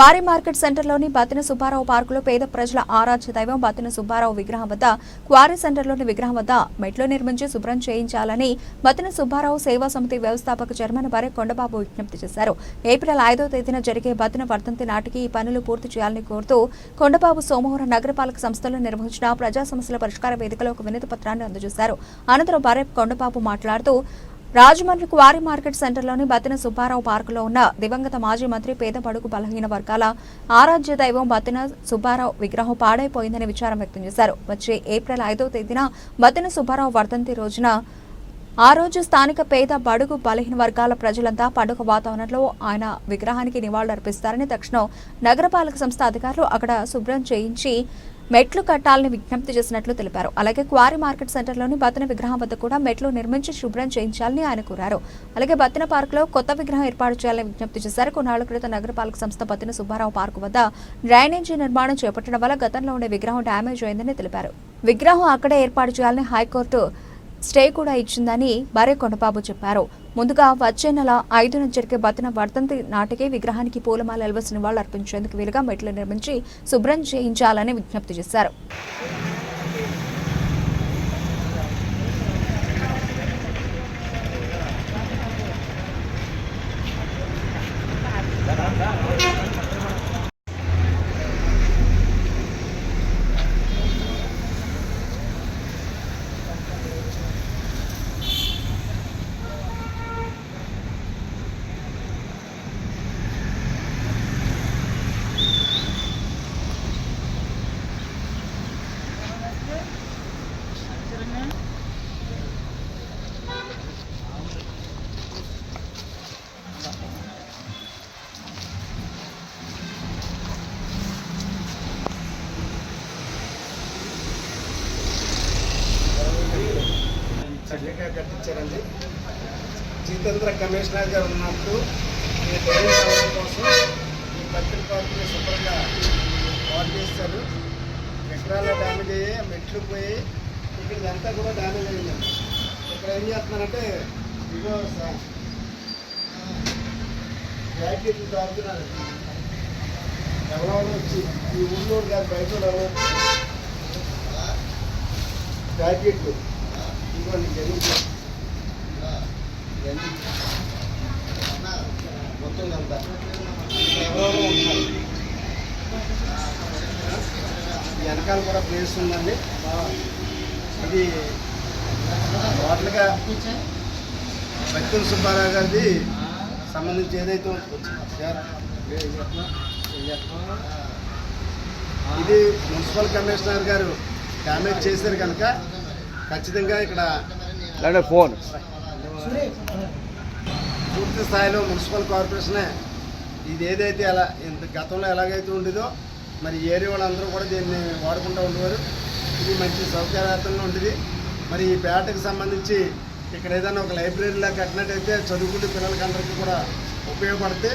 వారి మార్కెట్ సెంటర్లోని బతిన సుబ్బారావు పార్కులో పేద ప్రజల ఆరాధ్య దైవం బతిన సుబ్బారావు విగ్రహం వద్ద క్వారీ సెంటర్లోని విగ్రహం వద్ద మెట్లు నిర్మించి శుభ్రం చేయించాలని బతిన సుబ్బారావు సేవా సమితి వ్యవస్థాపక చైర్మన్ భార్య కొండబాబు విజ్ఞప్తి చేశారు. ఏప్రిల్ ఐదో తేదీన జరిగే బతిన వర్ధంతి నాటికి ఈ పనులు పూర్తి చేయాలని కోరుతూ కొండబాబు సోమవారం నగరపాలక సంస్థలో నిర్వహించిన ప్రజా సమస్యల పరిష్కార వేదికలో ఒక వినతి పత్రాన్ని అందజేశారు. అనంతరం భార్య కొండబాబు మాట్లాడుతూ రాజమండ్రి క్వారీ మార్కెట్ సెంటర్లోని బతిన సుబ్బారావు పార్కులో ఉన్న దివంగత మాజీ మంత్రి పేద బడుగు బలహీన వర్గాల ఆరాధ్య దైవం బతిన సుబ్బారావు విగ్రహం పాడైపోయిందని విచారం వ్యక్తం చేశారు. వచ్చే ఏప్రిల్ ఐదో తేదీన బతిన సుబ్బారావు వర్ధంతి రోజున ఆ రోజు స్థానిక పేద బడుగు బలహీన వర్గాల ప్రజలంతా పండుగ వాతావరణంలో ఆయన విగ్రహానికి నివాళులర్పిస్తారని తక్షణం నగరపాలక సంస్థ అధికారులు అక్కడ శుభ్రం చేయించి మెట్లు కట్టాలని విజ్ఞప్తి చేసినట్లు తెలిపారు. అలాగే క్వారీ మార్కెట్ సెంటర్లోని బతిన విగ్రహం వద్ద కూడా మెట్లు నిర్మించి శుభ్రం చేయించాలని ఆయన కోరారు. అలాగే బతిన పార్కులో కొత్త విగ్రహం ఏర్పాటు చేయాలని విజ్ఞప్తి చేశారు. కొన్నాళ్ళ క్రితం నగరపాలక సంస్థ బతిన సుబ్బారావు పార్కు వద్ద డ్రైనేజీ నిర్మాణం చేపట్టడం వల్ల గతంలో ఉండే విగ్రహం డ్యామేజ్ అయిందని తెలిపారు. విగ్రహం అక్కడే ఏర్పాటు చేయాలని హైకోర్టు స్టే కూడా ఇచ్చిందని భార్య కొండబాబు చెప్పారు. ముందుగా వచ్చే నెల ఐదున జరిగే బతున వర్ధంతి నాటికే విగ్రహానికి పూలమాల ఎల్వస్ నివాళులు అర్పించేందుకు వీలుగా మెట్లు నిర్మించి శుభ్రం చేయించాలని విజ్ఞప్తి చేశారు. చక్కగా కట్టించారండి. జితేంద్ర కమిషనర్ గారు ఉన్నప్పుడు ఈ డ్రైనేజ్ కోసం ఈ పత్రిక పార్కుని శుభ్రంగా వాడు చేస్తారు ఎకరాల డ్యామేజ్ అయ్యాయి మెట్లు పోయి ఇక్కడ ఇదంతా కూడా డ్యామేజ్ అయ్యిందండి ఇక్కడ ఏం చేస్తున్నారంటే ఇగో స- తాగుతున్నారు. ఎవరో వచ్చి ఈ ఊళ్ళో కాదు బయట ప్యాకెట్లు. ఇదిగోండి జరుగుతుంది ఇవన్నీ మొత్తం అంతా ఎవరెవరో వెనకాల కూడా ప్లేస్ ఉందండి ఇది టోటల్గా బత్తుల సుబ్బారావు గారిది సంబంధించి ఏదైతే? ఇది మున్సిపల్ కమిషనర్ గారు డ్యామేజ్ చేశారు కనుక ఖచ్చితంగా ఇక్కడ ఫోన్. పూర్తి స్థాయిలో మున్సిపల్ కార్పొరేషనే ఇది ఏదైతే ఎలా ఇంత గతంలో ఎలాగైతే ఉండేదో మరి ఏరియా వాళ్ళందరూ కూడా దీన్ని వాడుకుంటూ ఉండేవారు. ఇది మంచి సౌకర్యార్థంగా ఉండేది. మరి ఈ పేటకు సంబంధించి ఇక్కడ ఏదైనా ఒక లైబ్రరీలా కట్టినట్టయితే చదువుకునే పిల్లలకి అందరికీ కూడా ఉపయోగపడితే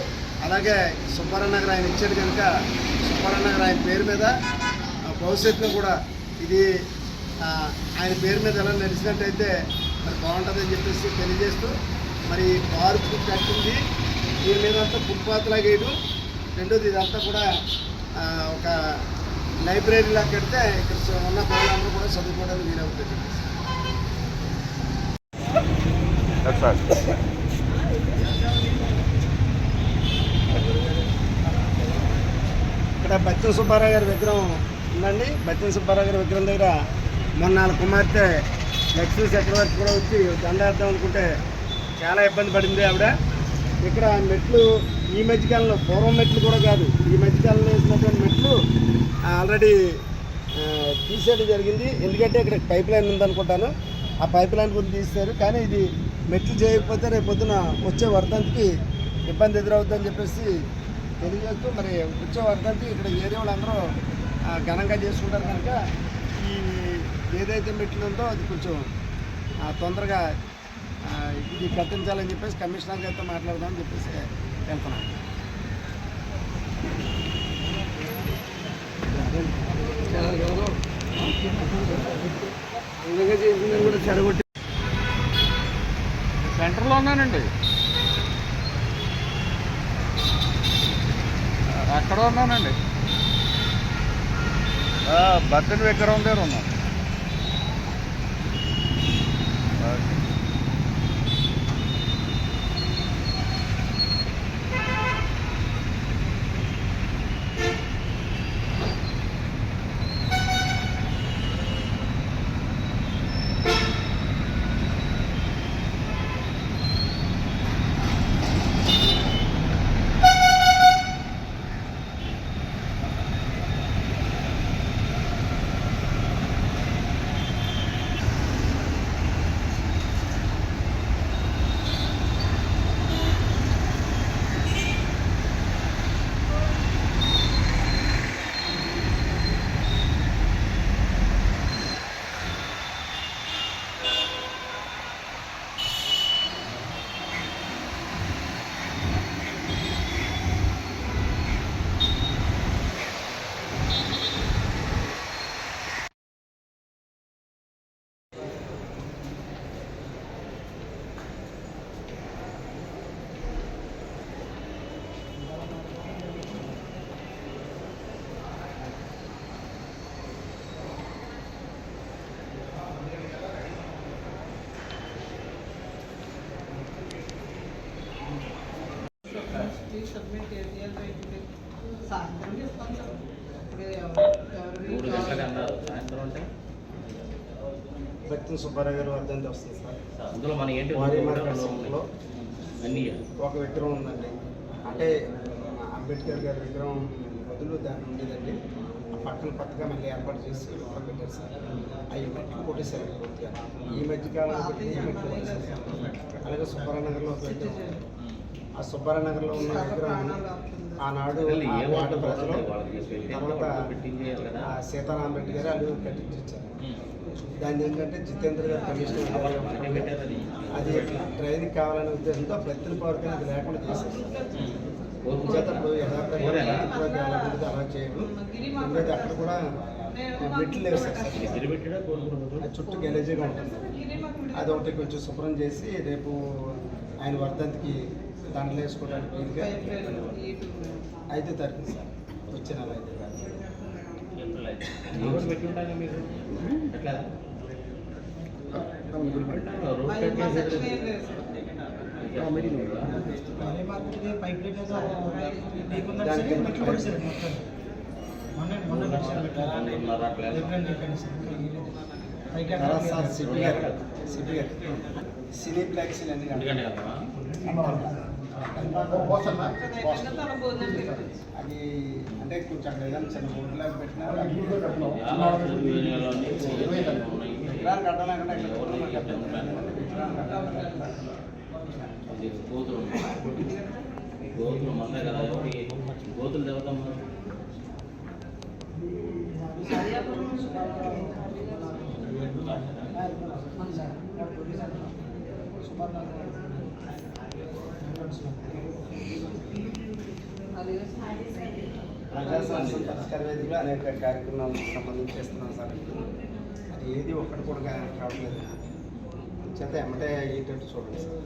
అలాగే సుబ్బారావు నగర్ ఆయన ఇచ్చాడు కనుక సుబ్బారావు నగర్ ఆయన పేరు మీద భవిష్యత్తులో కూడా ఇది ఆయన పేరు మీద ఎలా నడిచినట్టయితే మరి బాగుంటుందని చెప్పేసి తెలియజేస్తూ మరి పార్కు కట్టింది. దీని మీద అంతా ఫుట్పాత్ లాగా వేయడం రెండోది ఇదంతా కూడా ఒక లైబ్రరీలా కడితే ఇక్కడ ఉన్న పిల్లలందరూ కూడా చదువుకోవడానికి వీలవుతుంది ఇక్కడ బచ్చన్ సుబ్బారావు గారి విగ్రహం ఉందండి. బచ్చన్ సుబ్బారావు గారి విగ్రహం దగ్గర మొన్న వాళ్ళ కుమార్తె లక్ష్మీ చక్రవర్తి కూడా వచ్చి దండార్థం అనుకుంటే చాలా ఇబ్బంది పడింది ఆవిడ. ఇక్కడ మెట్లు ఈ మధ్యకాలంలో పూర్వం మెట్లు కూడా కాదు ఈ మధ్యకాలంలో వేసినటువంటి మెట్లు ఆల్రెడీ తీసేయడం జరిగింది. ఎందుకంటే ఇక్కడ పైప్ లైన్ ఉందనుకుంటాను. ఆ పైప్ లైన్ కూడా తీస్తారు కానీ ఇది మెట్లు చేయకపోతే రేపు పొద్దున వచ్చే వర్ధంతికి ఇబ్బంది ఎదురవుతుందని చెప్పేసి తెలియజేస్తూ మరి వచ్చే వర్ధంతి ఇక్కడ ఏరియా వాళ్ళందరూ ఘనంగా చేసుకుంటారు కనుక ఏదైతే మెట్లు ఉందో అది కొంచెం ఆ, తొందరగా ఇది కట్టించాలని చెప్పేసి కమిషనర్ గారితో మాట్లాడదామని చెప్పేసి వెళ్తున్నాను కూడా చెడగొట్టి సెంటర్లో ఉన్నానండి. అక్కడ ఎక్కడ ఉన్నానండి. ఆ, బర్త్డే విగ్రహం దగ్గర ఉన్నాను. అన్నారు. సాయంత్రం అంటే? భక్తి సుబ్బారావు గారు వర్ధంతి వస్తుంది సార్. అందులో మన ఏంటి అన్నీ ఒక విగ్రహం ఉందండి. అంటే అంబేద్కర్ గారి విగ్రహం బదులు దాన్ని ఉండేదండి. పక్కన కొత్తగా మళ్ళీ ఏర్పాటు చేసి లోపల పెట్టారు సార్. అవి మట్టి కొట్టేశారు పూర్తిగా. ఈ మధ్య కాలంలో పెట్టి ఈ మట్టి కొట్టేశారు సార్. అలాగే సుబ్బారావు నగర్లో విగ్రహం. ఆ సుబ్బారావు నగర్లో ఉన్న విగ్రహం ఆనాడు ప్రజలు తర్వాత సీతారాం రెడ్డి గారు వాళ్ళు కట్టించారు. దాన్ని ఏంటంటే జితేంద్ర గారు కమిషనర్ అది ట్రైన్కి కావాలనే ఉద్దేశంతో బెత్తల పార్క్ అది లేకుండా చేశారు. ఉమ్. చేత ఇప్పుడు యథాప్రకారం కోరేనా? బెత్తల పార్క్ ఎలా ఉంటుందో అలా చేయడం రెండోది అక్కడ కూడా మెట్లు లేవు సార్. చుట్టూ గెలేజీగా ఉంటుంది. అది ఒకటి కొంచెం శుభ్రం చేసి రేపు ఆయన వర్ధంతికి దండలు వేసుకోవడానికి వీలుగా ఐదో తారీఖు సార్. వచ్చే నెల ఐదో సినీ ఫ్లెక్సీలు అన్ని అది అంటే కొంచెం ఏదైనా చిన్న బోర్డులాగా పెట్టినా విగ్రహాలు కట్టాలంటే బోర్డులు. గోతులు గోతులు మొన్న కదా ఎవరికి గోతులు దేవతమ్మ ప్రజా సమస్యల పరిష్కార వేదికలో అనేక కార్యక్రమాలకు సంబంధించి చేస్తున్నాం సార్. అది ఏది ఒక్కటి కూడా కావట్లేదు. చేత ఎమ్మటే అయ్యేటట్టు చూడండి సార్.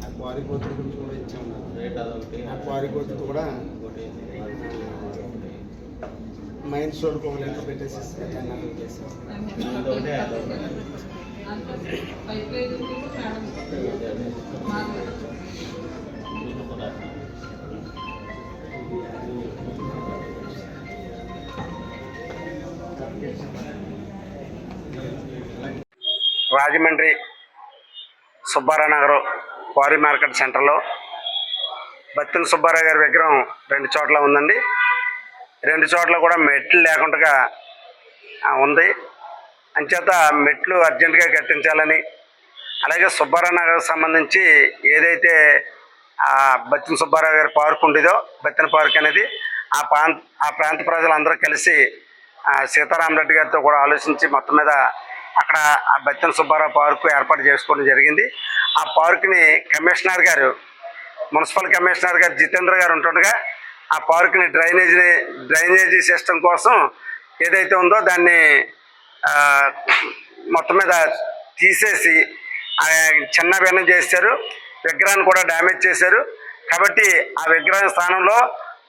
ఆ క్వారీ కోతుల గురించి కూడా ఇచ్చాము ఆ క్వారీ కోతులు కూడా మైండ్ స్టోర్కి ఒక లెక్క పెట్టేసి చేసాం రాజమండ్రి సుబ్బారావు నగర్ క్వారీ మార్కెట్ సెంటర్లో బత్తిన సుబ్బారావు గారి విగ్రహం రెండు చోట్ల ఉందండి. రెండు చోట్ల కూడా మెట్లు లేకుండా ఉంది. అంచేత మెట్లు అర్జెంటుగా కట్టించాలని అలాగే సుబ్బారావు నగర్ సంబంధించి ఏదైతే ఆ బత్తిన సుబ్బారావు గారి పార్క్ ఉండేదో బత్తిన పార్క్ అనేది ఆ ప్రాంత ఆ ప్రాంత ప్రజలందరూ కలిసి సీతారామరెడ్డి గారితో కూడా ఆలోచించి మొత్తం మీద అక్కడ ఆ బత్తిన సుబ్బారావు పార్కు ఏర్పాటు చేసుకోవడం జరిగింది. ఆ పార్కుని కమిషనర్ గారు మున్సిపల్ కమిషనర్ గారు జితేంద్ర గారు ఉంటుండగా ఆ పార్క్ని డ్రైనేజీ డ్రైనేజీ సిస్టమ్ కోసం ఏదైతే ఉందో దాన్ని మొత్తం మీద తీసేసి ఆ, చిన్న భిన్నం చేశారు. విగ్రహాన్ని కూడా డ్యామేజ్ చేశారు. కాబట్టి ఆ విగ్రహం స్థానంలో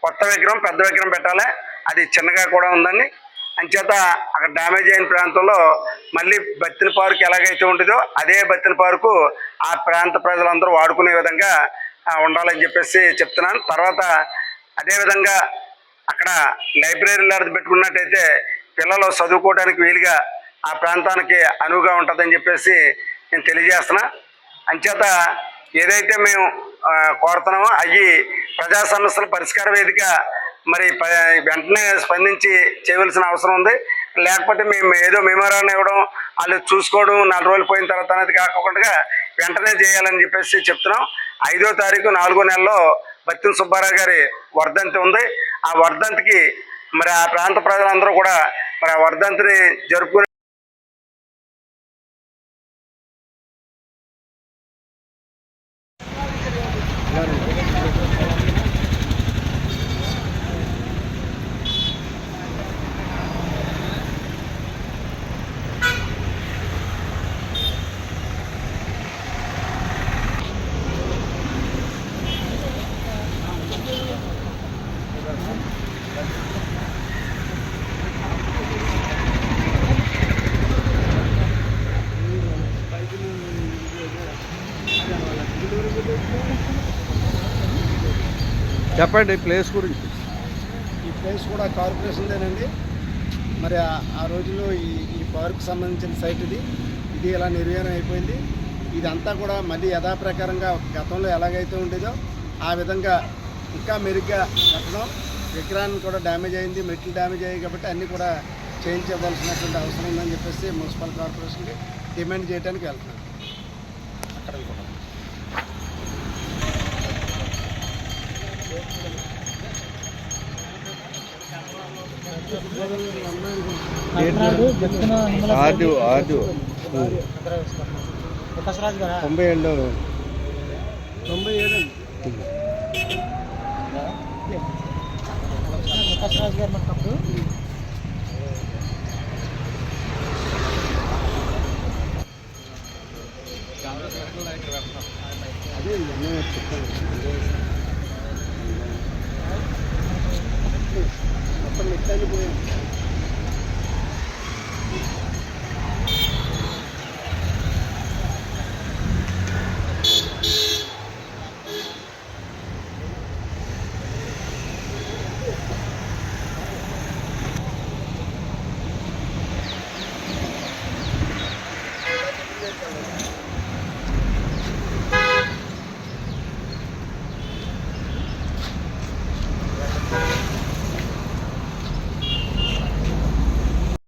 కొత్త విగ్రహం పెద్ద విగ్రహం పెట్టాలి. అది చిన్నగా కూడా ఉందని అంచేత అక్కడ డ్యామేజ్ అయిన ప్రాంతంలో మళ్ళీ బత్తిన పార్క్ ఎలాగైతే ఉంటుందో అదే బత్తిన పార్కు ఆ ప్రాంత ప్రజలందరూ వాడుకునే విధంగా ఉండాలని చెప్పేసి చెప్తున్నాను. తర్వాత అదేవిధంగా అక్కడ లైబ్రరీ లాంటిది పెట్టుకున్నట్టయితే పిల్లలు చదువుకోవడానికి వీలుగా ఆ ప్రాంతానికి అనువుగా ఉంటుందని చెప్పేసి నేను తెలియజేస్తున్నా. అంచేత ఏదైతే మేము కోరుతున్నామో అవి ప్రజా సమస్యల పరిష్కార వేదిక మరి ప- వెంటనే స్పందించి చేయవలసిన అవసరం ఉంది. లేకపోతే మేము ఏదో మెమోరాన్ని ఇవ్వడం వాళ్ళు చూసుకోవడం నాలుగు రోజులు పోయిన తర్వాత అనేది కాకుండా వెంటనే చేయాలని చెప్పేసి చెప్తున్నాం. ఐదో తారీఖు నాలుగో నెలలో బత్తిన సుబ్బారావు గారి వర్ధంతి ఉంది. ఆ వర్ధంతికి మరి ఆ ప్రాంత ప్రజలందరూ కూడా మరి ఆ వర్ధంతిని జరుపుకునే చెప్పండి ప్లేస్ గురించి. ఈ ప్లేస్ కూడా కార్పొరేషన్దేనండి. మరి ఆ- రోజుల్లో ఈ ఈ పార్క్ సంబంధించిన సైట్ ఇది. ఇది ఇలా నిర్వీర్యం అయిపోయింది. ఇదంతా కూడా మళ్ళీ యథాప్రకారంగా గతంలో ఎలాగైతే ఉండేదో ఆ విధంగా ఇంకా మెరుగ్గా కట్టడం విగ్రహాన్ని కూడా డ్యామేజ్ అయింది మెట్లు డ్యామేజ్ అయ్యాయి కాబట్టి అన్నీ కూడా చేంజ్ ఇవ్వాల్సినటువంటి అవసరం ఉందని చెప్పేసి మున్సిపల్ కార్పొరేషన్కి డిమాండ్ చేయడానికి వెళ్తున్నాను అక్కడ కూడా ఆర్డీఓ ఆర్డీఓ తొంభై ఏళ్ళు తొంభై ఏడు ప్రకాష్ రాజు గారు మనకు అప్పుడు